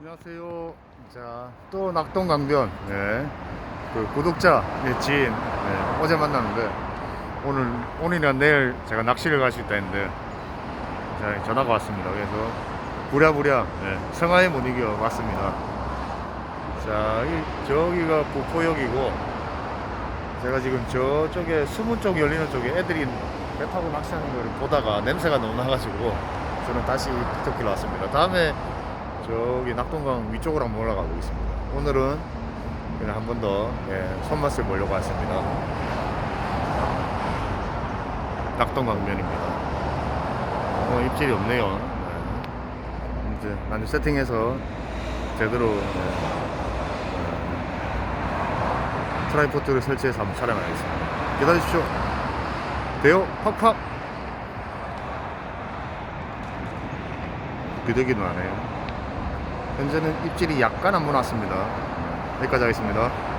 안녕하세요. 자, 또 낙동강변, 예. 그 구독자, 예, 지인, 예, 어제 만났는데, 오늘, 오늘이나 내일 제가 낚시를 갈 수 있다 했는데, 자, 전화가 왔습니다. 그래서, 부랴부랴, 예, 성화에 못 이겨 왔습니다. 자, 이, 저기가 부포역이고, 제가 지금 저쪽에 수문 쪽 열리는 쪽에 애들이 배 타고 낚시하는 걸 보다가 냄새가 너무 나가지고, 저는 다시 북토끼로 왔습니다. 다음에 저기 낙동강 위쪽으로 한번 올라가고 있습니다. 오늘은 그냥 한 번더 예, 손맛을 보려고 왔습니다. 낙동강변입니다. 어, 입질이 없네요. 네. 이제 많이 세팅해서 제대로 예, 어, 트라이포트를 설치해서 한번 촬영하겠습니다. 기다리십시오. 대요 팍팍 비대기는 안 해요. 현재는 입질이 약간 안 무났습니다. 여기까지 하겠습니다.